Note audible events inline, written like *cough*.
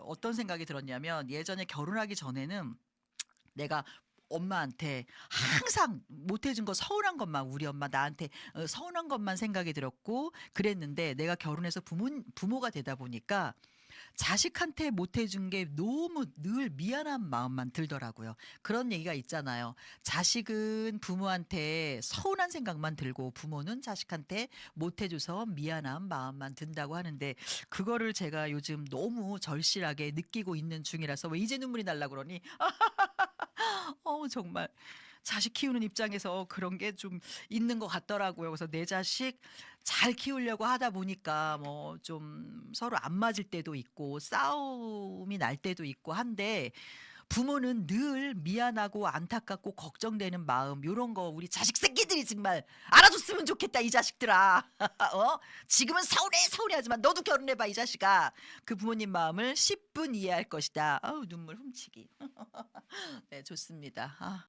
어떤 생각이 들었냐면 예전에 결혼하기 전에는 내가 엄마한테 항상 못해준 거 서운한 것만 우리 엄마 나한테 어, 서운한 것만 생각이 들었고 그랬는데 내가 결혼해서 부모 부모가 되다 보니까 자식한테 못해준 게 너무 늘 미안한 마음만 들더라고요. 그런 얘기가 있잖아요. 자식은 부모한테 서운한 생각만 들고 부모는 자식한테 못해줘서 미안한 마음만 든다고 하는데 그거를 제가 요즘 너무 절실하게 느끼고 있는 중이라서 왜 이제 눈물이 날라 그러니? *laughs* 어 정말 자식 키우는 입장에서 그런 게 좀 있는 것 같더라고요. 그래서 내 자식 잘 키우려고 하다 보니까 뭐 좀 서로 안 맞을 때도 있고 싸움이 날 때도 있고 한데 부모는 늘 미안하고 안타깝고 걱정되는 마음 요런 거 우리 자식 새끼들이 정말 알아줬으면 좋겠다 이 자식들아. *laughs* 어? 지금은 서운해 서운해 하지만 너도 결혼해 봐 이 자식아. 그 부모님 마음을 10분 이해할 것이다. 아우 눈물 훔치기. *laughs* 네, 좋습니다. 아.